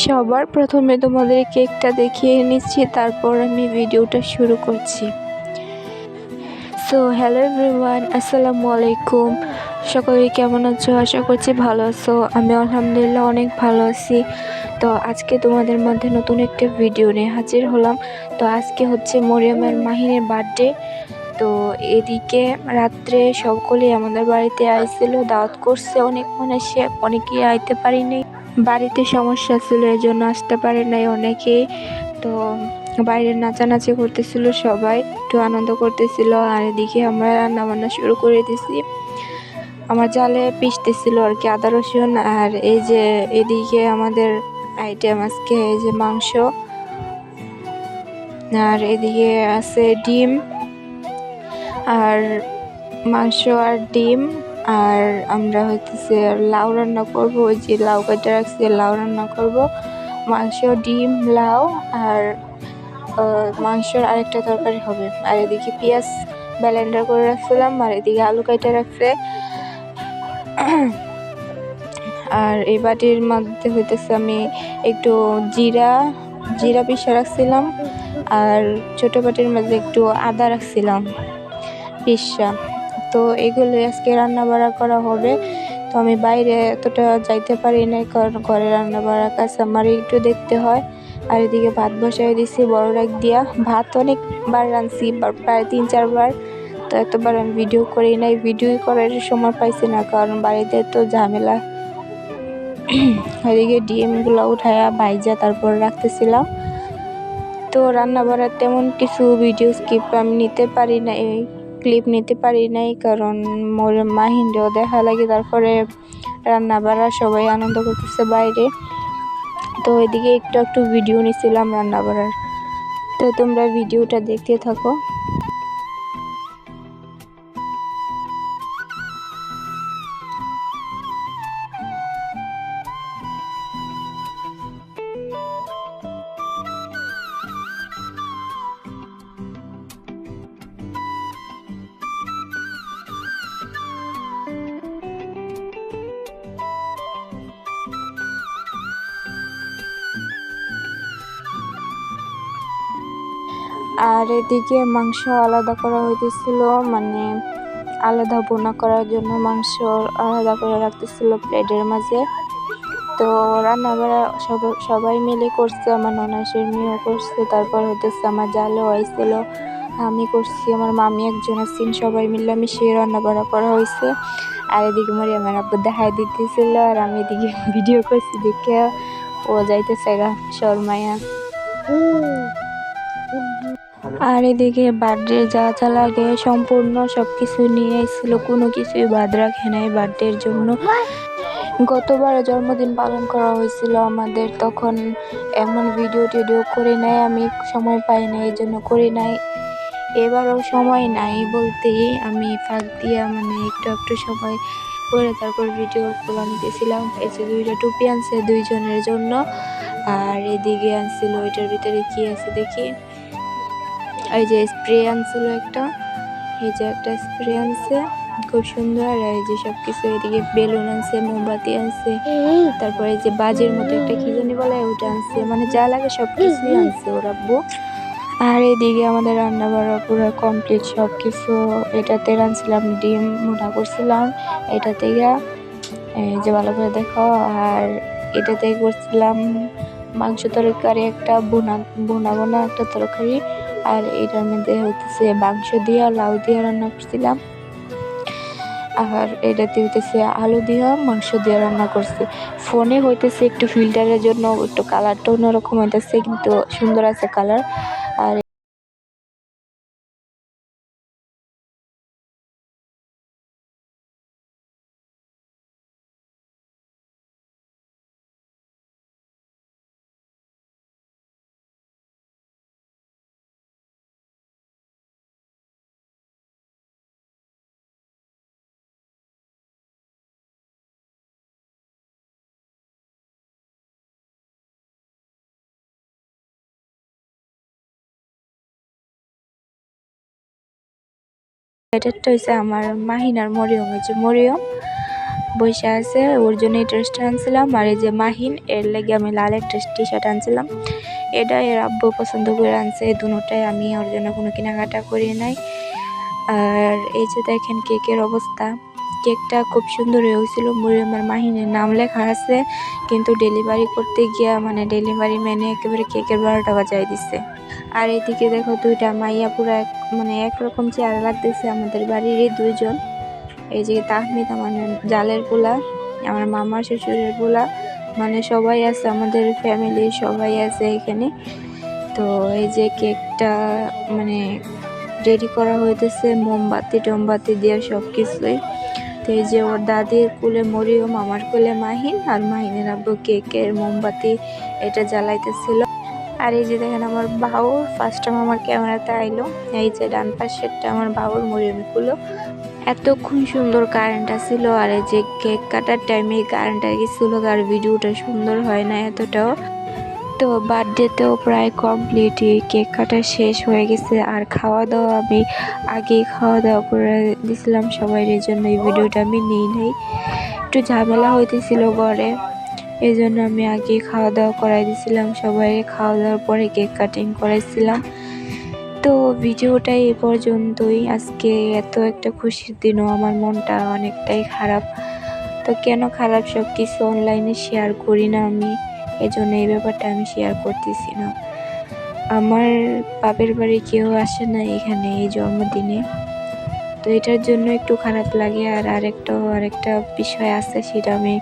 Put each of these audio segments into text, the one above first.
সবার প্রথমে তোমাদের কেকটা দেখিয়ে নিচ্ছি, তারপর আমি ভিডিওটা শুরু করছি। সো হ্যালো এভরিওয়ান আসসালামু আলাইকুম। সকলে কেমন আছো? আশা করছি ভালো আছো। আমি আলহামদুলিল্লাহ অনেক ভালো আছি। তো আজকে তোমাদের মধ্যে নতুন একটা ভিডিও নিয়ে হাজির হলাম। তো আজকে হচ্ছে মরিয়মের মাহিনের বার্থডে। তো এদিকে রাত্রে সকলেই আমাদের বাড়িতে আইছিল, দাওয়াত করছে। অনেক মানুষে, অনেকেই আইতে পারিনি। বাড়িতে সমস্যা ছিল এই জন্য আসতে পারে নাই অনেকেই। তো বাইরে নাচানাচি করতেছিল সবাই, একটু আনন্দ করতেছিল, আর এদিকে আমরা রান্না বান্না শুরু করে দিছি। আমার জালে পিসতেছিল আর কি আদা, রসুন, আর এই যে এদিকে আমাদের আইটেম আজকে, এই যে মাংস। আর এদিকে আছে ডিম, আর মাংস আর ডিম। আর আমরা হইতেছে লাউ রান্না করব, ওই যে লাউ কাটা রাখছি লাউ রান্না করব। মাংস, ডিম, লাউ আর মাংসর আরেকটা তরকারি হবে। আর এদিকে পেঁয়াজ ব্যালেন্ডার করে রাখছিলাম, আর এদিকে আলু কাটা রাখছে। আর এই বাটির মধ্যে হইতেছে আমি একটু জিরা জিরা পিসা রাখছিলাম, আর ছোটো বাটির মধ্যে একটু আদা রাখছিলাম পিসা তো এগুলো আজকে রান্না বাড়া করা হবে। তো আমি বাইরে এতটা যাইতে পারি না কারণ ঘরে রান্না বাড়ার কাজ আমার একটু দেখতে হয়। আর এদিকে ভাত বসাই দিছি বড় রাখ দিয়া। ভাত অনেকবার রাঁধছি প্রায় তিন চারবার। তো এতবার আমি ভিডিও করি নাই, ভিডিও করার সময় পাইছি না, কারণ বাড়িতে তো ঝামেলা। এদিকে ডিমগুলো উঠায়া ভাইজা তারপর রাখতেছিলাম। তো রান্না বাড়ার তেমন কিছু ভিডিও স্কিপ আমি নিতে পারি না এই ক্লিপ নিতে পারি নাই, কারণ মোর মাহিন্দেও দেখা লাগে, তারপরে রান্না বাড়া সবাই আনন্দ করতেছে বাইরে। তো ওইদিকে একটু একটু ভিডিও নিছিলাম রান্না বাড়ার তো তোমরা ভিডিওটা দেখতে থাকো। আর এদিকে মাংস আলাদা করা হইতেছিল মানে আলাদা বোনা করার জন্য মাংস আলাদা করে রাখতেছিল প্লেটের মাঝে। তো রান্না বাড়া সবাই মিলে করছে, আমার ননাসের মেয়েও করছে, তারপর হইতেছে আমার জালও আইছিল, আমি করছি, আমার মামি একজন আছেন, সবাই মিলে সে রান্না বাড়া করা হয়েছে আর এদিকে মরি আমার আব্বু দেখাই দিতেছিল, আর আমি এদিকে ভিডিও করছি দেখে ও যাইতেছে গা শর্মাইয়া আর এদিকে বার্থডে যা যা লাগে সম্পূর্ণ সব কিছু নিয়ে এসেছিল, কোনো কিছুই বাদ রাখে নাই বার্থডের জন্য। গতবার জন্মদিন পালন করা হয়েছিল আমাদের, তখন এমন ভিডিও টিডিও করে নাই, আমি সময় পাই নাই, এই জন্য করি নাই। এবারও সময় নাই বলতেই আমি ফাঁক দিয়ে মানে একটু একটু সময় করে তারপর ভিডিও করে নিতেছিলাম এসে দুইটা টুপি আনছে দুইজনের জন্য, আর এদিকে আনছিল, ওইটার ভিতরে কি আছে দেখি। এই যে স্প্রে আনছিল একটা, এই যে একটা স্প্রে আনছে, খুব সুন্দর, আর এই যে সব কিছু এদিকে বেলুন আনছে, মোমবাতি আনছে, তারপরে এই যে বাজের মতো একটা কি জানি বলে ওটা আনছে মানে যা লাগে সব কিছুই আনছে ওর আব্বু। আর এদিকে আমাদের রান্না বাড়া পুরো কমপ্লিট সব কিছু এটাতে রাঁধছিলাম ডিম মোটা করছিলাম, এটাতে গিয়া এই যে ভালো করে দেখো, আর এটাতে করছিলাম মাংস তরকারি, একটা বোনা বোনা বোনা একটা তরকারি আর এটার মধ্যে হইতেছে মাংস দিয়া লাউ দিয়া রান্না করছিলাম। আর এটাতে হইতেছে আলু দিয়া মাংস দিয়ে রান্না করছি। ফোনে হইতেছে একটু ফিল্টারের জন্য, একটু কালারটা অন্যরকম হইতেছে, কিন্তু সুন্দর আছে কালার আর এটা হচ্ছে আমার মাহিনার মরিয়ম হয়েছে মরিয়ম বসে আছে, ওর জন্য এই ড্রেসটা আনছিলাম। আর এই যে মাহিন, এর লেগে আমি লাল একটা টি শার্ট আনছিলাম। এটা এর আব্বু পছন্দ করে আনছে, এই দুটোটাই আমি ওর জন্য কোনো কেনাকাটা করি নাই। আর এই যে দেখেন কেকের অবস্থা। কেকটা খুব সুন্দর হয়েছিল আমার মাহিনের নাম লেখা আছে। কিন্তু ডেলিভারি করতে গিয়া মানে ডেলিভারি ম্যানে একেবারে কেকের বারোটা বাজায় দিচ্ছে আর এদিকে দেখো দুইটা মাইয়া পুরো এক মানে একরকম চেহারা লাগতেছে আমাদের বাড়িরই দুইজন। এই যে তাহমিদ আমার জালের পোলা, আমার মামার শ্বশুরের পোলা মানে সবাই আছে আমাদের ফ্যামিলি সবাই আছে এখানে। তো এই যে কেকটা মানে রেডি করা হইতেছে, মোমবাতি টোমবাতি দিয়ে সব কিছুই তো এই যে ওর দাদির কুলে মরিয়ম, আমার কুলে মাহিন, আর মাহিনের আব্বু কেকের মোমবাতি এটা জ্বালাইতেছিল। আর এই যে দেখেন আমার বাউর ফার্স্ট টাইম আমার ক্যামেরাতে আইলো। এই যে ডান পাশেরটা আমার বাউর মরিয়ম কুলো এতক্ষণ সুন্দর কারেন্ট আসছিল আর এই যে কেক কাটার টাইমে কারেন্টটা গেছিল আর ভিডিওটা সুন্দর হয় না এতটাও। তো বার্থডেতেও প্রায় কমপ্লিট কেক কাটা শেষ হয়ে গেছে। আর খাওয়া দাওয়া আমি আগেই খাওয়া দাওয়া করে দিছিলাম। সবাই এর জন্য এই ভিডিওটা আমি নিই নাই। একটু ঝামেলা হইতেছিল ঘরে। এই জন্য আমি আগে খাওয়া দাওয়া করাই দিয়েছিলাম সবাই খাওয়া দাওয়ার পরে কেক কাটিং করাইছিলাম। তো ভিডিওটা এই পর্যন্তই। আজকে এত একটা খুশির দিনও, আমার মনটা অনেকটাই খারাপ। তো কেন খারাপ সব কিছু অনলাইনে শেয়ার করি না আমি? এজন্য এই ব্যাপারটা আমি শেয়ার করতেছি না। আমার বাপের বাড়ি কেউ আসে না এখানে এই জন্মদিনে। তো এটার জন্য একটু খারাপ লাগে আর আরেকটা আরেকটা বিষয় আছে সেটা আমি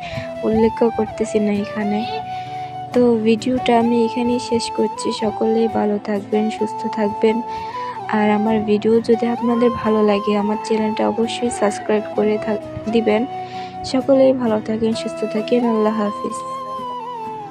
উল্লেখ করতেছি না এখানে। তো ভিডিওটা আমি এখানেই শেষ করছি। সকলেই ভালো থাকবেন, সুস্থ থাকবেন। আর আমার ভিডিও যদি আপনাদের ভালো লাগে, আমার চ্যানেলটা অবশ্যই সাবস্ক্রাইব করে দিবেন। সকলেই ভালো থাকেন, সুস্থ থাকেন। আল্লাহ হাফিজ।